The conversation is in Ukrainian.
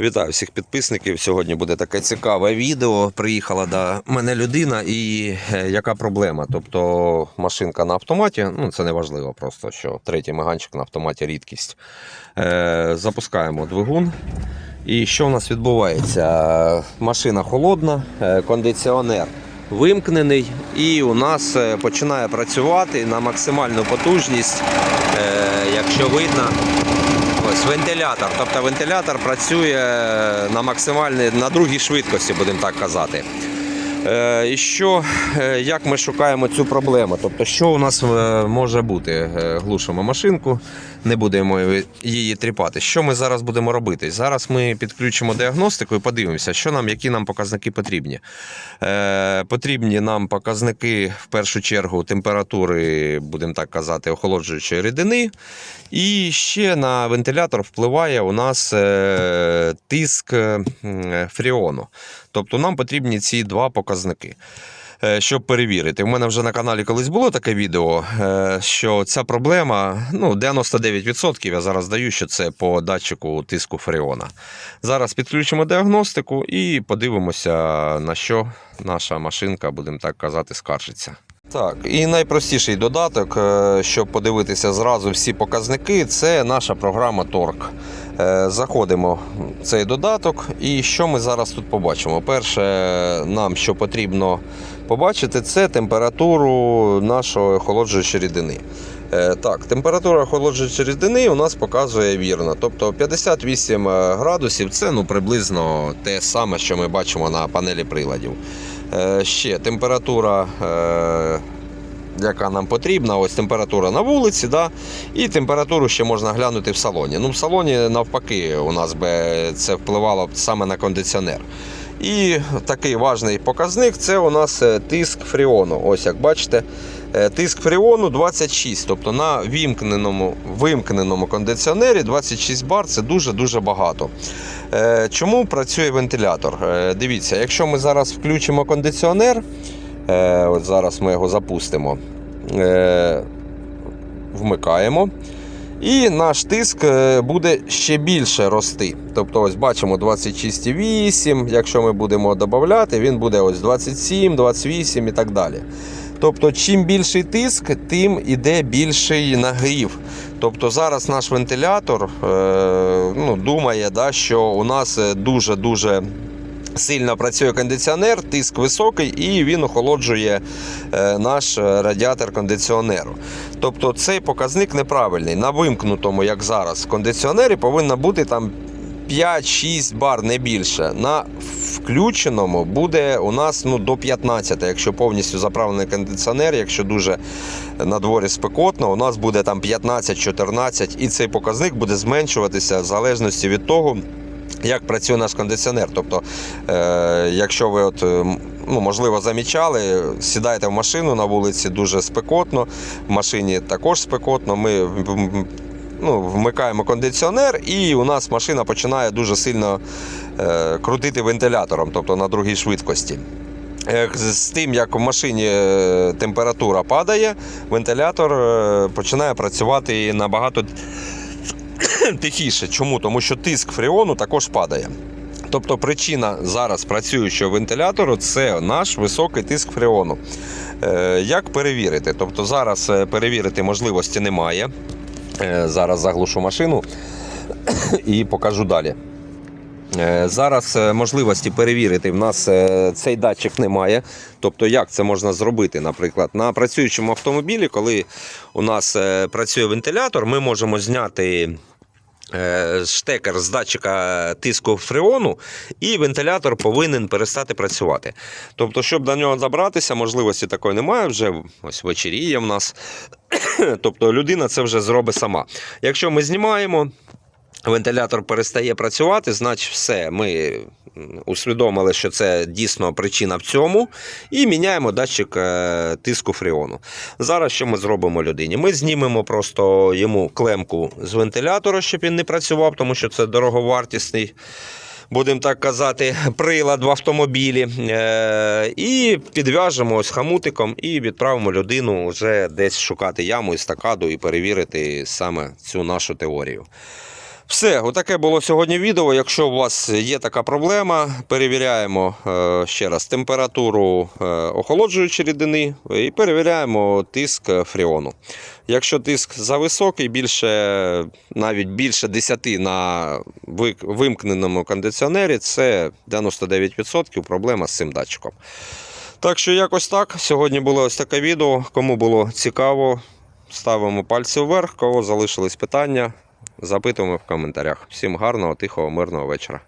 Вітаю всіх підписників. Сьогодні буде таке цікаве відео. Приїхала до мене людина, і е, яка проблема? Тобто машинка на автоматі, ну це не важливо, просто що третій меганчик на автоматі рідкість. Е, запускаємо двигун. І що у нас відбувається? Машина холодна, е, кондиціонер вимкнений, і у нас е, починає працювати на максимальну потужність, е, якщо видно. Ось вентилятор. Тобто вентилятор працює на максимальній, на другій швидкості, будемо так казати. Е, і що, е, як ми шукаємо цю проблему? Тобто, що у нас е, може бути? Глушимо машинку, не будемо її тріпати. Що ми зараз будемо робити? Зараз ми підключимо діагностику і подивимося, що нам, які нам показники потрібні. Потрібні нам показники в першу чергу температури, будемо так казати, охолоджуючої рідини. І ще на вентилятор впливає у нас тиск фріону. Тобто нам потрібні ці два показники. е, Щоб перевірити, у мене вже на каналі колись було таке відео, е, що ця проблема ну 99% я зараз даю, що це по датчику тиску фреона. Зараз підключимо діагностику і подивимося, на що наша машинка, будемо так казати, скаржиться. Так, і найпростіший додаток, е, щоб подивитися зразу всі показники, це наша програма Торк. Е, Заходимо в цей додаток, і що ми зараз тут побачимо? Перше, нам що потрібно побачити, це температуру нашої охолоджуючої рідини. Е, Так, температура охолоджуючої рідини у нас показує вірно. Тобто 58 градусів це ну, приблизно те саме, що ми бачимо на панелі приладів. Е, Ще температура. Яка нам потрібна. Ось температура на вулиці, да? і температуру ще можна глянути в салоні. Ну, в салоні навпаки, у нас би це впливало саме на кондиціонер. І такий важний показник це у нас е, тиск фріону. Ось як бачите, е, тиск фріону 26. Тобто на вимкненому, вимкненому кондиціонері 26 бар це дуже-дуже багато. Е, Чому працює вентилятор? Дивіться, якщо ми зараз включимо кондиціонер, От зараз ми його запустимо. Е, Вмикаємо. І наш тиск е, буде ще більше рости. Тобто, ось бачимо 26,8. Якщо ми будемо додати, він буде ось 27, 28 і так далі. Тобто, чим більший тиск, тим іде більший нагрів. Тобто зараз наш вентилятор е, ну, думає, да, що у нас е, дуже-дуже сильно працює кондиціонер, тиск високий, і він охолоджує е, наш е, радіатор кондиціонеру. Тобто цей показник неправильний. На вимкнутому, як зараз, кондиціонері повинно бути там 5-6 бар, не більше. На включеному буде у нас ну, до 15, якщо повністю заправлений кондиціонер, якщо дуже на дворі спекотно, у нас буде там 15-14, і цей показник буде зменшуватися в залежності від того. Як працює наш кондиціонер? Тобто, е, якщо ви от, е, ну, можливо замічали, сідаєте в машину на вулиці дуже спекотно, в машині також спекотно. Ми ну, вмикаємо кондиціонер, і у нас машина починає дуже сильно е, крутити вентилятором, тобто на другій швидкості. Е, З тим, як в машині е, температура падає, вентилятор е, починає працювати набагато тихіше. Чому? Тому що тиск фреону також падає. Тобто причина зараз працюючого вентилятору це наш високий тиск фреону. Е, Як перевірити? Тобто зараз е, перевірити можливості немає. Е, Зараз заглушу машину і покажу далі. Зараз можливості перевірити в нас цей датчик немає. Тобто, як це можна зробити? Наприклад, на працюючому автомобілі, коли у нас працює вентилятор, ми можемо зняти. Е, Штекер з датчика тиску фреону, і вентилятор повинен перестати працювати. Тобто, щоб до нього забратися, можливості такої немає. Вже ось вечеріє в нас. Тобто людина це вже зробить сама. Якщо ми знімаємо, вентилятор перестає працювати, значить все, ми усвідомили, що це дійсно причина в цьому, і міняємо датчик е, тиску фреону. Зараз що ми зробимо людині? Ми знімемо просто йому клемку з вентилятора, щоб він не працював, тому що це дороговартісний. Будемо так казати, прилад в автомобілі. Е, і підв'яжемо ось хамутиком і відправимо людину вже десь шукати яму, естакаду і перевірити саме цю нашу теорію. Все, отаке було сьогодні відео. Якщо у вас є така проблема, перевіряємо е, ще раз температуру е, охолоджуючої рідини і перевіряємо тиск фріону. Якщо тиск зависокий, більше, навіть більше 10 на вимкненому кондиціонері, це 99% проблема з цим датчиком. Так що якось так. Сьогодні було ось таке відео. Кому було цікаво, ставимо пальці вверх. Кого залишились питання, запитуємо в коментарях. Всім гарного, тихого, мирного вечора.